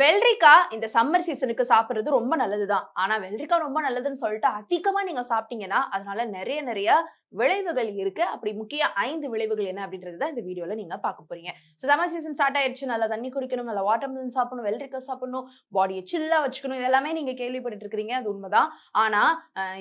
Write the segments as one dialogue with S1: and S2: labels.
S1: வெள்ளரிக்காய் இந்த சம்மர் சீசனுக்கு சாப்பிட்றது ரொம்ப நல்லதுதான். ஆனா வெள்ளரிக்காய் ரொம்ப நல்லதுன்னு சொல்லிட்டு அதிகமா நீங்க சாப்பிட்டீங்கன்னா அதனால நிறைய நிறைய விளைவுகள் இருக்கு. அப்படி முக்கிய ஐந்து விளைவுகள் என்ன அப்படின்றது தான் இந்த வீடியோல நீங்க பார்க்க போறீங்க. ஸோ சம்மர் சீசன் ஸ்டார்ட் ஆயிடுச்சு. நல்லா தண்ணி குடிக்கணும் நல்லா வாட்டர் மிலன் சாப்பிடணும் வெள்ளரிக்காய் சாப்பிடணும் பாடியை சில்லா வச்சுக்கணும். இதெல்லாமே நீங்க கேள்விப்பட்டு இருக்கிறீங்க. அது உண்மைதான். ஆனா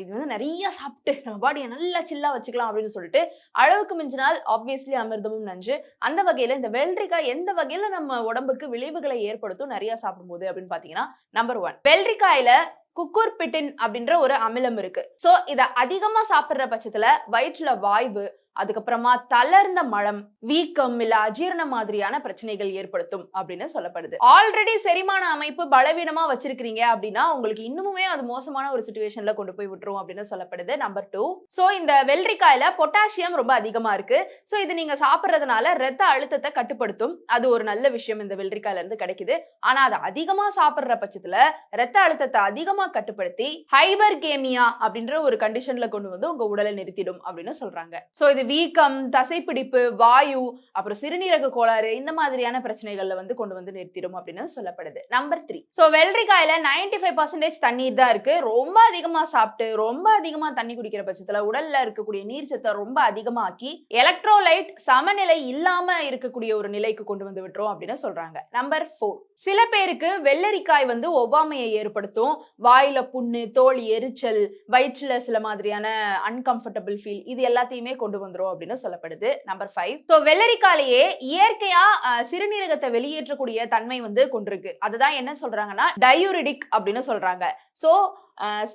S1: இது வந்து நிறைய சாப்பிட்டு நம்ம பாடியை நல்லா சில்லா வச்சுக்கலாம் அப்படின்னு சொல்லிட்டு அளவுக்கு மிஞ்சினால் ஆப்வியஸ்லி அமிர்தமும் நஞ்சு. அந்த வகையில இந்த வெள்ளரிக்காய் எந்த வகையில நம்ம உடம்புக்கு விளைவுகளை ஏற்படுத்தும்? நிறைய சாப்பிடும்போது அப்படின்னு பாத்தீங்கன்னா நம்பர் ஒன் வெள்ளரிக்காயில குக்கூர்பிட்டின் அப்படின்ற ஒரு அமிலம் இருக்கு. சோ இத அதிகமா சாப்பிடுற பட்சத்துல வயிற்றுல வாய்வு அதுக்கப்புறமா தளர்ந்த மலம் வீக்கம் இல்ல அஜீரண மாதிரியான பிரச்சனைகள் ஏற்படுத்தும் அப்படின்னு சொல்லப்படுது. ஆல்ரெடி செரிமான அமைப்பு பலவீனமா வச்சிருக்கீங்க அப்படின்னா உங்களுக்கு இன்னுமே அது மோசமான ஒரு சுச்சுவேஷன்ல கொண்டு போய் விட்டுரும் அப்படின்னு சொல்லப்படுது நம்பர் டூ சோ இந்த வெள்ளரிக்காயில பொட்டாசியம் ரொம்ப அதிகமா இருக்கு. சோ இது நீங்க சாப்பிடுறதுனால ரத்த அழுத்தத்தை கட்டுப்படுத்தும். அது ஒரு நல்ல விஷயம் இந்த வெள்ளரிக்காயில இருந்து கிடைக்குது. ஆனா அது அதிகமா சாப்பிடுற பட்சத்துல ரத்த அழுத்தத்தை அதிகமா கட்டுப்படுத்தி ஹைபர் கேமியா அப்படின்ற ஒரு கண்டிஷன்ல கொண்டு வந்து உங்க உடலை நிறுத்திடும் அப்படின்னு சொல்றாங்க. சோ இது வீக்கம் தசைப்பிடிப்பு வாயு அப்புறம் சிறுநீரக கோளாறு இந்த மாதிரியான பிரச்சனைகள்ல வந்து கொண்டு வந்து நிறுத்திடும் அப்படின்னு சொல்லப்படுது. நம்பர் த்ரீ சோ வெள்ளரிக்காயில 95% ஃபைவ் பர்சன்டேஜ் தண்ணீர் தான் இருக்கு. ரொம்ப அதிகமா சாப்பிட்டு ரொம்ப அதிகமா தண்ணி குடிக்கிற பட்சத்துல உடல்ல இருக்கக்கூடிய நீர் சத்தை ரொம்ப அதிகமாக்கி எலக்ட்ரோலைட் சமநிலை இல்லாம இருக்கக்கூடிய ஒரு நிலைக்கு கொண்டு வந்து விட்டுரும் அப்படின்னு சொல்றாங்க. நம்பர் ஃபோர் சில பேருக்கு வெள்ளரிக்காய் வந்து ஒவ்வாமையை ஏற்படுத்தும். வாயில புண்ணு தோல் எரிச்சல் வயிற்றுல சில மாதிரியான அன்கம்ஃபர்டபுள் ஃபீல் இது எல்லாத்தையுமே கொண்டு வந்துடும் அப்படின்னு சொல்லப்படுது. நம்பர் ஃபைவ் ஸோ வெள்ளரிக்காலேயே இயற்கையா சிறுநீரகத்தை வெளியேற்றக்கூடிய தன்மை வந்து கொண்டிருக்கு. அதுதான் என்ன சொல்றாங்கன்னா டயூரிடிக் அப்படின்னு சொல்றாங்க. ஸோ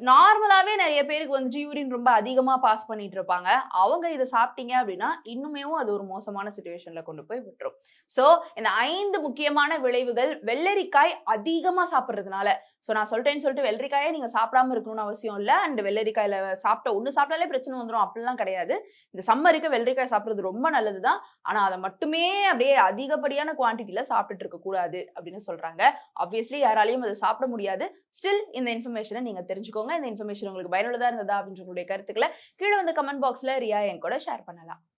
S1: நார்மலாவே நிறைய பேருக்கு வந்துட்டு யூரின் ரொம்ப அதிகமா பாஸ் பண்ணிட்டு இருப்பாங்க. அவங்க இதை சாப்பிட்டீங்க அப்படின்னா இன்னுமேவும் அது ஒரு மோசமான சுச்சுவேஷன்ல கொண்டு போய் விட்டுரும். ஸோ இந்த ஐந்து முக்கியமான விளைவுகள் வெள்ளரிக்காய் அதிகமா சாப்பிட்றதுனால. ஸோ நான் சொல்லிட்டேன்னு சொல்லிட்டு வெள்ளரிக்காயே நீங்க சாப்பிடாம இருக்கணும்னு அவசியம் இல்லை. அண்ட் வெள்ளரிக்காயில் சாப்பிட்ட ஒன்று சாப்பிட்டாலே பிரச்சனை வந்துடும் அப்படிலாம் கிடையாது. இந்த சம்மருக்கு வெள்ளரிக்காய் சாப்பிட்றது ரொம்ப நல்லதுதான். ஆனா அதை மட்டுமே அப்படியே அதிகப்படியான குவான்டிட்டியில் சாப்பிட்டுட்டு இருக்கக்கூடாது அப்படின்னு சொல்றாங்க. ஆப்வியஸ்லி யாராலையும் அதை சாப்பிட முடியாது. ஸ்டில் இந்த இன்ஃபர்மேஷனை நீங்கள் தெரிஞ்சுக்கோங்க. இந்த இன்ஃபர்மேஷன் உங்களுக்கு பயனுள்ளதா இருந்ததா அப்படின்ற உங்களுடைய கருத்துக்களை கீழே வந்து கமெண்ட் பாக்ஸ்ல ரியா என் கூட ஷேர் பண்ணலாம்.